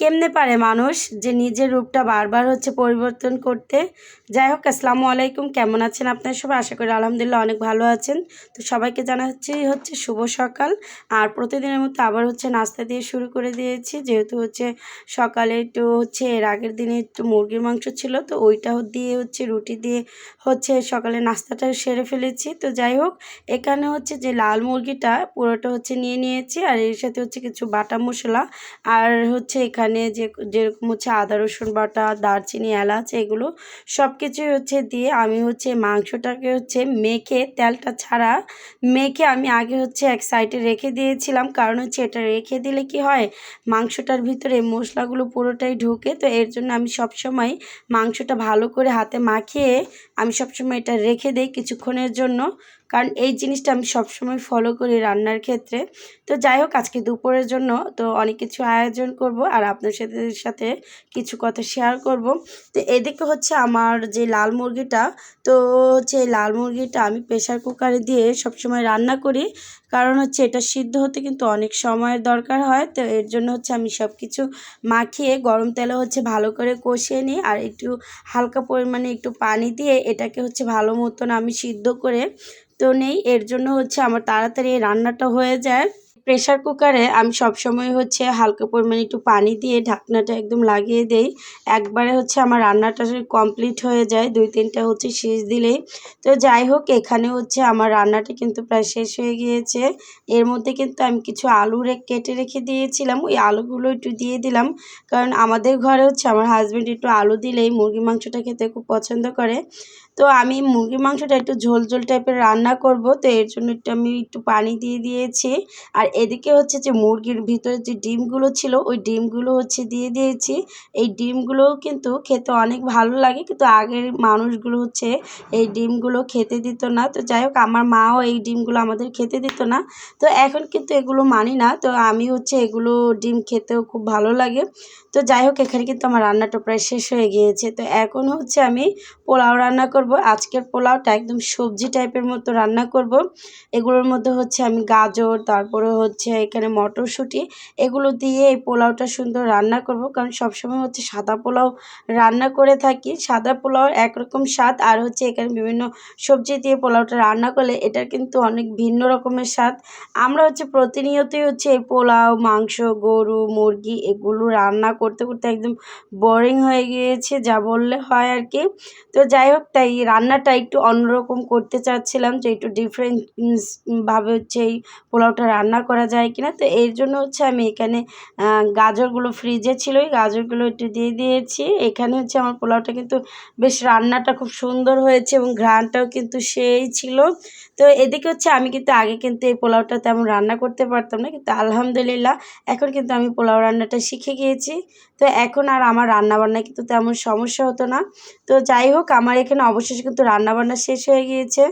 কেমনে পারে মানুষ যে নিজের রূপটা বারবার হচ্ছে পরিবর্তন করতে? যাই হোক, আসসালামু আলাইকুম। কেমন আছেন আপনার সবাই? আশা করি আলহামদুলিল্লাহ অনেক ভালো আছেন। তো সবাইকে জানাচ্ছি হচ্ছে শুভ সকাল। আর প্রতিদিনের মতো আবার হচ্ছে নাস্তা দিয়ে শুরু করে দিয়েছি। যেহেতু হচ্ছে সকালে একটু হচ্ছে এর আগের দিনে একটু মুরগির মাংস ছিল, তো ওইটাও দিয়ে হচ্ছে রুটি দিয়ে হচ্ছে সকালে নাস্তাটা সেরে ফেলেছি। তো যাই হোক, এখানে হচ্ছে যে লাল মুরগিটা পুরোটা হচ্ছে নিয়ে নিয়েছি। আর এর সাথে হচ্ছে কিছু বাটা মশলা। আর হচ্ছে এখানে যে, যেরকম হচ্ছে আদা, রসুন বাটা, দারচিনি, এলাচ, এগুলো সব কিছুই হচ্ছে দিয়ে আমি হচ্ছে মাংসটাকে হচ্ছে মেখে, তেলটা ছাড়া মেখে আমি আগে হচ্ছে এক সাইডে রেখে দিয়েছিলাম। কারণ হচ্ছে এটা রেখে দিলে কি হয়, মাংসটার ভিতরে মশলাগুলো পুরোটাই ঢুকে, তো এর জন্য আমি সবসময় মাংসটা ভালো করে হাতে মাখিয়ে আমি সবসময় এটা রেখে দিই কিছুক্ষণের জন্য। কারণ এই জিনিসটা আমি সবসময় ফলো করি রান্নার ক্ষেত্রে। তো যাই হোক, আজকে দুপুরের জন্য তো অনেক কিছু আয়োজন করব আর আপনার সাথে সাথে কিছু কথা শেয়ার করব। তো এদিকে হচ্ছে আমার যে লাল মুরগিটা, তো হচ্ছে লাল মুরগিটা আমি প্রেশার কুকারে দিয়ে সবসময় রান্না করি। কারণ হচ্ছে এটা সিদ্ধ হতে কিন্তু অনেক সময়ের দরকার হয়। তো এর জন্য হচ্ছে আমি সব কিছু মাখিয়ে, গরম তেলে হচ্ছে ভালো করে কষিয়ে নিই আর একটু হালকা পরিমাণে একটু পানি দিয়ে এটাকে হচ্ছে ভালো মতন আমি সিদ্ধ করে তো নেই। এর জন্য হচ্ছে আমার তাড়াতাড়ি রান্নাটা হয়ে যায়। প্রেশার কুকারে আমি সবসময় হচ্ছে হালকা পরিমাণে একটু পানি দিয়ে ঢাকনাটা একদম লাগিয়ে দেই। একবারে হচ্ছে আমার রান্নাটা কমপ্লিট হয়ে যায়, দুই তিনটা হচ্ছে শেষ দিলেই। তো যাই হোক, এখানে হচ্ছে আমার রান্নাটা কিন্তু প্রায় শেষ হয়ে গিয়েছে। এর মধ্যে কিন্তু আমি কিছু আলু কেটে রেখে দিয়েছিলাম, ওই আলুগুলো একটু দিয়ে দিলাম। কারণ আমাদের ঘরে হচ্ছে আমার হাজব্যান্ড একটু আলু দিলেই মুরগি মাংসটা খেতে খুব পছন্দ করে। তো আমি মুরগির মাংসটা একটু ঝোল ঝোল টাইপের রান্না করব, তো এর জন্য একটু আমি একটু পানি দিয়ে দিয়েছি। আর এদিকে হচ্ছে যে মুরগির ভিতরে যে ডিমগুলো ছিল, ওই ডিমগুলো হচ্ছে দিয়ে দিয়েছি। এই ডিমগুলোও কিন্তু খেতে অনেক ভালো লাগে, কিন্তু আগের মানুষগুলো হচ্ছে এই ডিমগুলো খেতে দিত না। তো যাই হোক, আমার মাও এই ডিমগুলো আমাদের খেতে দিত না। তো এখন কিন্তু এগুলো মানি না, তো আমি হচ্ছে এগুলো ডিম খেতেও খুব ভালো লাগে। তো যাই হোক, এখানে কিন্তু আমার রান্নাটা প্রায় শেষ হয়ে গিয়েছে। তো এখন হচ্ছে আমি পোলাও রান্না করব। আজকের পোলাওটা একদম সবজি টাইপের মতো রান্না করব। এগুলোর মধ্যে হচ্ছে আমি গাজর, তারপরে হচ্ছে এখানে মটরশুঁটি। এগুলো দিয়ে এই পোলাওটা সুন্দর রান্না করব, কারণ সবসময় হচ্ছে সাদা পোলাও রান্না করে থাকি। সাদা পোলাও একরকম স্বাদ, আর হচ্ছে এখানে বিভিন্ন সবজি দিয়ে পোলাওটা রান্না করলে এটার কিন্তু অনেক ভিন্ন রকমের স্বাদ। আমরা হচ্ছে প্রতিনিয়তই হচ্ছে এই পোলাও, মাংস, গরু, মুরগি এগুলো রান্না করতে করতে একদম বোরিং হয়ে গিয়েছে, যা বললে হয় আর কি। তো যাই হোক, তাই রান্নাটা একটু অন্যরকম করতে চাচ্ছিলাম, যে একটু ডিফারেন্ট ভাবে হচ্ছে এই পোলাওটা রান্না করা যায় কিনা, তো এর জন্য হচ্ছে আমি এখানে গাজরগুলো ফ্রিজে ছিল, ওই গাজরগুলো একটু দিয়ে দিয়েছি। এখানে হচ্ছে আমার পোলাওটা কিন্তু বেশ রান্নাটা খুব সুন্দর হয়েছে এবং ঘ্রাণটাও কিন্তু সেই ছিল। তো এদিকে হচ্ছে আমি কিন্তু আগে কিন্তু এই পোলাওটা তেমন রান্না করতে পারতাম না, কিন্তু আলহামদুলিল্লাহ এখন কিন্তু আমি পোলাও রান্নাটা শিখে গিয়েছি। তো এখন আর আমার রান্নাবান্না কিন্তু তেমন সমস্যা হতো না। তো যাই হোক, আমার এখানে অবশেষে কিন্তু রান্নাবান্না শেষ হয়ে গিয়েছে।